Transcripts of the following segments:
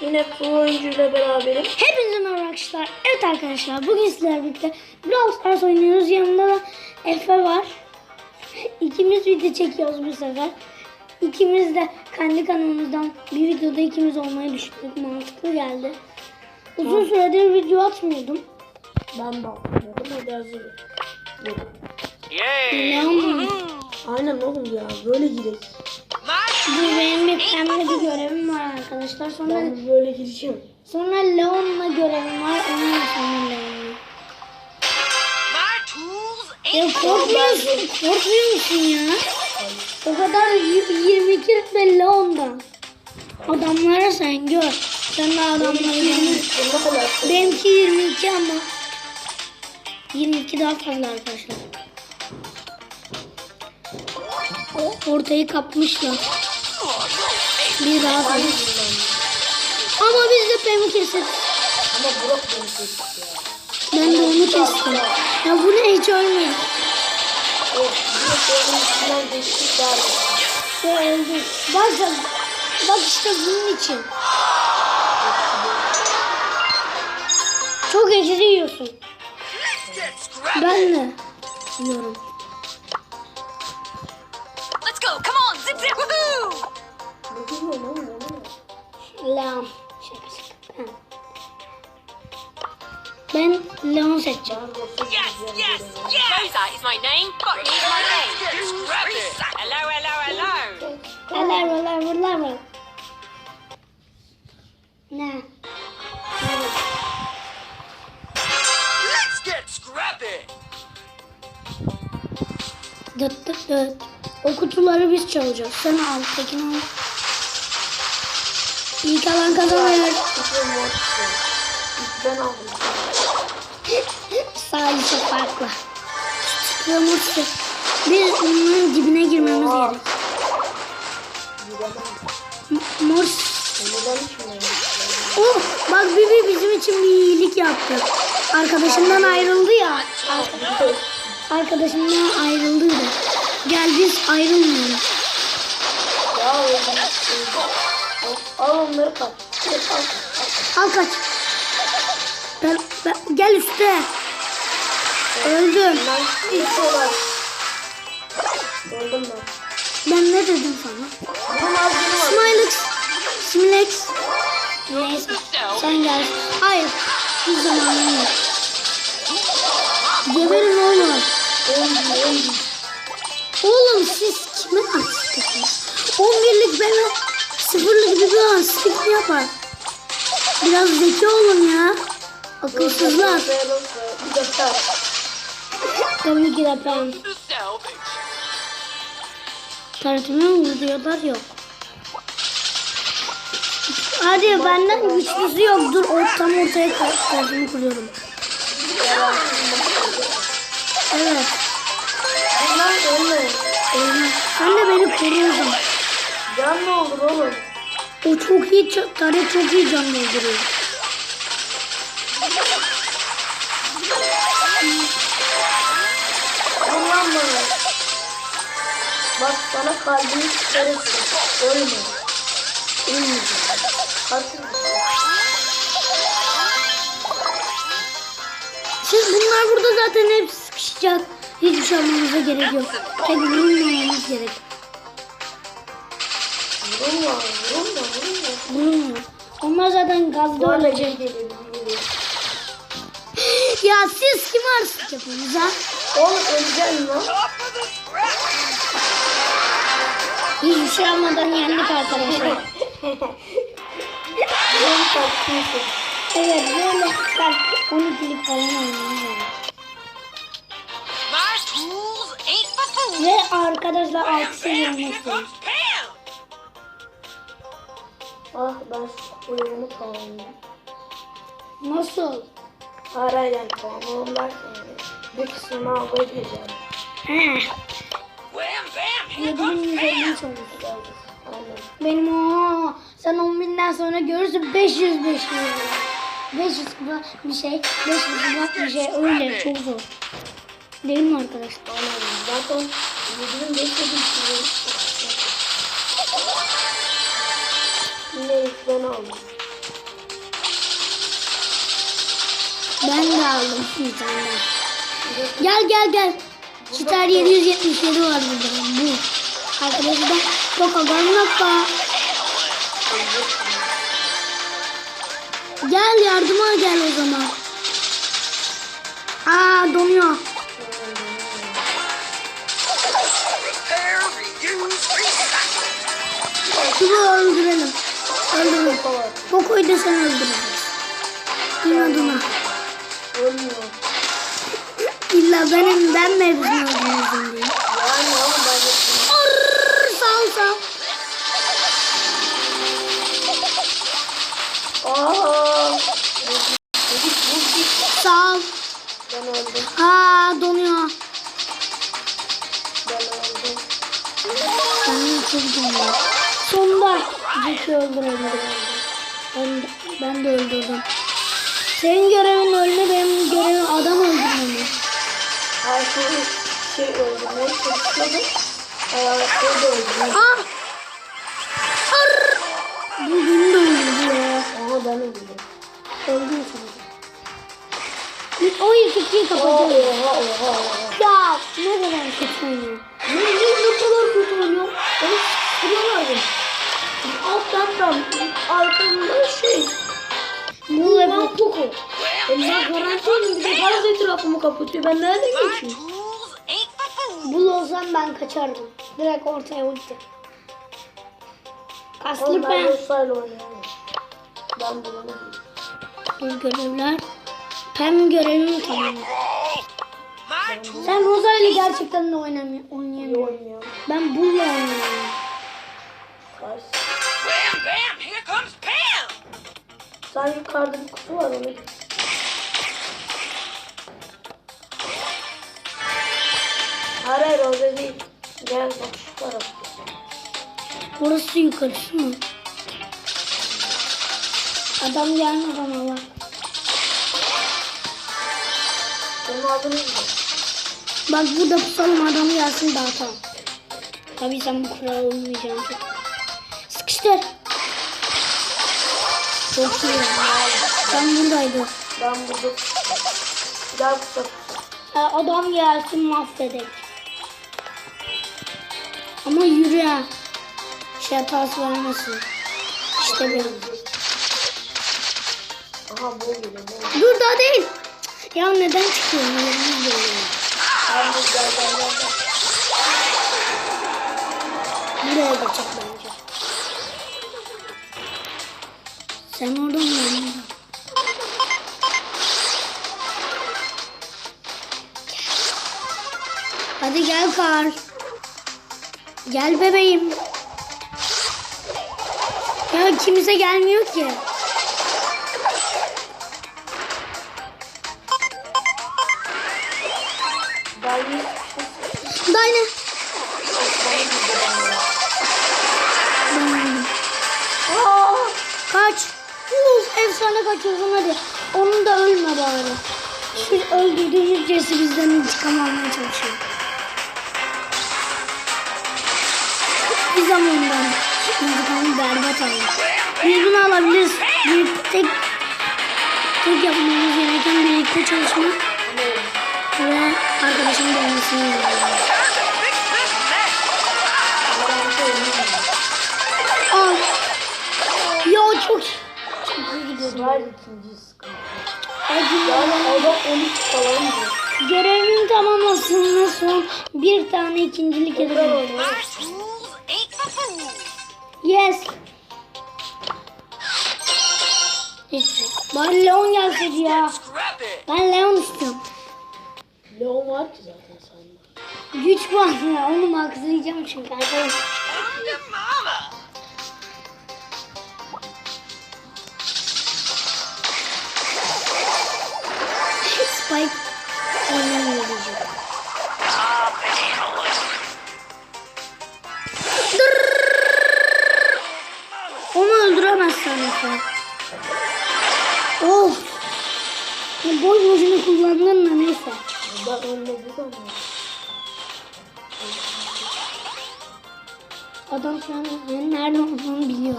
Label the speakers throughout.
Speaker 1: Yine bu oyuncuyla beraberim.
Speaker 2: Hepinize merhaba arkadaşlar. Evet arkadaşlar bugün sizlerle birlikte Brawl Stars oynuyoruz. Yanımda da Efe var. İkimiz video çekiyoruz bu sefer. İkimiz de kendi kanalımızdan bir videoda ikimiz olmayı düşündük. Mantıklı geldi. Uzun süredir video atmıyordum.
Speaker 1: Ben de atmıyordum. Hadi hazırım.
Speaker 3: Yay!
Speaker 1: Aynen oğlum ya. Böyle girek.
Speaker 2: Dur benim bir pembe bir görevim var arkadaşlar. Sonra
Speaker 1: Ben böyle gireceğim.
Speaker 2: sonra Leon'la görevim var. Ondan sonra Leon'la. Ya korkmuyorsun, korkmuyor musun ya? O kadar y- 22 rütbeli ondan. Adamlara sen gör. Sen de adamları. Benimki 22 ama 22 daha fazla arkadaşlar. O ortayı kapmışlar. Bir daha fazla. Ama biz de Pem'i keseriz.
Speaker 1: Ama Burak beni seçti ya.
Speaker 2: Ben de onu kestim. Ya bu ne hiç ölmüyor.
Speaker 1: Evet. Burak onun içinden geçtik daha iyi.
Speaker 2: Ve öldü. Bak, bak işte bunun için. Çok ecri yiyorsun. Ben de yiyorum.
Speaker 3: Let's go. Come on. Zip zip. Woohoo!
Speaker 1: Lan ne oluyor?
Speaker 2: Leon. Şaka şaka. Ben. Ben Leon seçeceğim.
Speaker 3: Yes, yes, yes. Rosa is my name. Courtney is my name. Hello, hello, hello.
Speaker 2: Neler neler var. Ne?
Speaker 3: Let's get scrappy.
Speaker 2: Dıt dıt dıt. O kutuları biz çalacağız. Sen al. Tekin al. İlk alan kazanır.
Speaker 1: Ben aldım.
Speaker 2: Sadece farklı. Kırmızı. Biz onların dibine girmemiz gerek.
Speaker 1: Giremem.
Speaker 2: M- Mor.
Speaker 1: Neden içmiyorum?
Speaker 2: Oh, bak Bibi bizim için bir iyilik yaptı. Arkadaşından ayrıldı ya. Arkadaşından ayrıldı da. Gel biz ayrılmayalım.
Speaker 1: Ya. Al, onları kaç. Al, al.
Speaker 2: Al kaç. Ben, ben- gel üste. Öldüm.
Speaker 1: Ben ilk olarak. Öldüm ben.
Speaker 2: Ben ne dedim sana? Smilex. Smilex. Neyse. Sen gel. Hayır. Hiç zamanım yok. Geberin oğlum. Oğlum siz kimin artistisiniz? 11'lik bebe sıfırlık bir bir mi yapar? Biraz zeki olun ya. Akılsızlar. Tabii ki de ben. Taratımı mı diyorlar yok. Hadi benden güçlüsü yok. Dur o tam ortaya taratımı kuruyorum. Evet. Sen de beni koruyorsun.
Speaker 1: Can ne olur oğlum?
Speaker 2: O çok iyi taret çok iyi can dolduruyor.
Speaker 1: Allah'ım bana. Bak sana kalbini çıkarırsın. Ölme. Ölmeyeceksin. Kaçın.
Speaker 2: Siz bunlar burada zaten hep sıkışacak. Hiçbir şey almanıza gerek yok. Tek vurulmamamız gerek. Onlar zaten gazda ölecek. Ya siz kim arsız yapıyorsunuz ha?
Speaker 1: Oğlum öleceksin lan.
Speaker 2: Hiçbir şey almadan yendik arkadaşlar.
Speaker 1: Benim kaçtıysa.
Speaker 2: evet böyle bak 12'lik falan oynayalım.
Speaker 3: My tools ain't for fools.
Speaker 2: Ve arkadaşlar 6 seviye
Speaker 1: Ah ben oyunumu tamamladım.
Speaker 2: Nasıl?
Speaker 1: Tamamladım derken yani. Bir kısmını almayı diyeceğim.
Speaker 2: He.
Speaker 3: Wham bam, here comes
Speaker 2: 7150
Speaker 3: Pam.
Speaker 2: çalışıyor.
Speaker 1: Aynen.
Speaker 2: Benim o sen 10 binden sonra görürsün 500 500 500 kupa bir şey 500 kupa bir şey öyle çok zor. Değil mi arkadaşlar?
Speaker 1: Aynen. Zaten 7500 Yine Ben
Speaker 2: de aldım bir tane. Gel gel gel. Çıtar 777 var burada. Bu. Arkadaşı da Coca Garnapa. Gel yardıma gel o zaman. Aa donuyor. Şu
Speaker 1: bu. Var.
Speaker 2: Koko'yu da sen öldüreceksin. İnadına.
Speaker 1: Ölmüyor.
Speaker 2: İlla benim ben mi öldürüyorum diye. Sonunda Jack'i öldürebildim. Ben, ben de öldürdüm. Senin görevin ölme, benim görevim adam öldürmemi.
Speaker 1: Her şeyi şey öldürmeye çalışıyordum. Şey de öldürmeye.
Speaker 2: Ah! Arrrr! Bu beni de öldürdü ya.
Speaker 1: Ama ben öldüm.
Speaker 2: Öldüm sanırım. O
Speaker 1: Oha
Speaker 2: kapatıyorum.
Speaker 1: oha oha oha.
Speaker 2: Ya ne kadar kötü oynuyor.
Speaker 1: Ne ne ne kadar kötü etrafımı kapatıyor. Ben nereden geçeyim?
Speaker 2: Bul olsam ben kaçardım. Direkt ortaya ulti. Kaslı
Speaker 1: ben
Speaker 2: ben.
Speaker 1: Ben bunu değil.
Speaker 2: Bu görevler. Pem görevimi tamam.
Speaker 3: My tools.
Speaker 2: Sen Rosa ile gerçekten de oynamıyor,
Speaker 1: oynuyorum.
Speaker 2: Ben Bull'la oynuyorum.
Speaker 3: Wham bam, here comes Pam.
Speaker 1: Sen yukarıda bir kutu var onu. Hayır hayır orada değil. Gel bak şu taraf.
Speaker 2: Burası yukarısı mı? Adam gelmeden Allah.
Speaker 1: Benim adını bildim.
Speaker 2: Bak burada pusalım adam gelsin dağıtalım. Tabii sen bu kuralı uymayacaksın. Sıkıştır. Çok iyi. Sen buradaydın.
Speaker 1: Ben burada Gel kutu.
Speaker 2: Ha, adam gelsin mahvedek. Ama yürü ha. Şey hatası vermesin. İşte benim.
Speaker 1: Aha bu geliyor.
Speaker 2: Dur daha değil. Ya neden
Speaker 1: gel gel. gel.
Speaker 2: Buraya geçecek Gel bebeğim. Ya kimse gelmiyor ki. Dayne.
Speaker 1: Aa!
Speaker 2: Kaç. Uf, efsane kaçıyorsun hadi. Onun da ölme bari. Şu öldürdüğümüz Jesse bizden intikam almaya çalışıyor. Ama ondan intikamı berbat aldık. Biz bunu alabiliriz. Bir tek tek yapmamız gereken birlikte çalışmak ve arkadaşın gelmesini yapmak. Al. Ya çok çok iyi gidiyordu.
Speaker 1: Var ikinci sıkıntı.
Speaker 2: Hadi
Speaker 1: Yani adam 13 falan diyor.
Speaker 2: Görevin tamamlasın son bir tane ikincilik
Speaker 1: Tekrar
Speaker 2: Yes. Bari Leon gelseydi ya. Ben Leon istiyorum.
Speaker 1: Leon var ki zaten sende.
Speaker 2: Güç var ya onu maxlayacağım çünkü arkadaşlar. Efe. Of. Ya boş boşuna kullandın da neyse.
Speaker 1: Ben ölmedim ama.
Speaker 2: Adam şu an benim nerede olduğunu biliyor.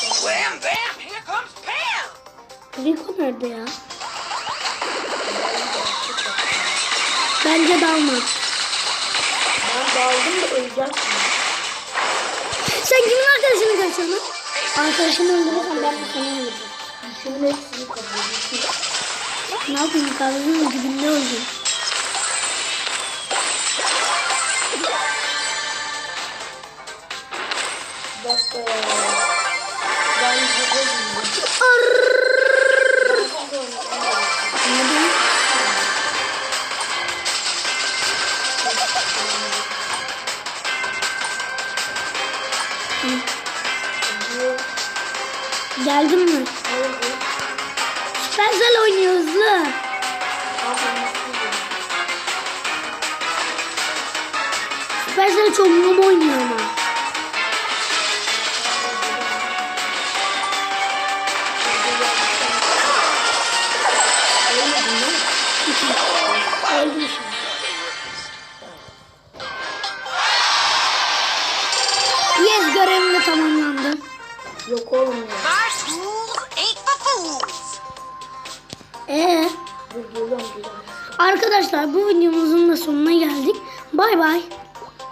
Speaker 3: Wham bam, here comes Pam.
Speaker 2: Rico nerede ya? Bence dalma.
Speaker 1: Ben daldım da öleceğim.
Speaker 2: Sen kimin arkadaşını kaçırdın? Arkadaşını öldürürsen ben de seni öldürürüm. Ne yapayım? Karnının dibinde öldüm.
Speaker 1: Ya. Ben değilim.
Speaker 2: Neden? Geldin mi? Süpersel oynuyor hızlı. Süpersel mum oynuyor ama. Öldüm şimdi. Arkadaşlar bu videomuzun da sonuna geldik. Bay bay.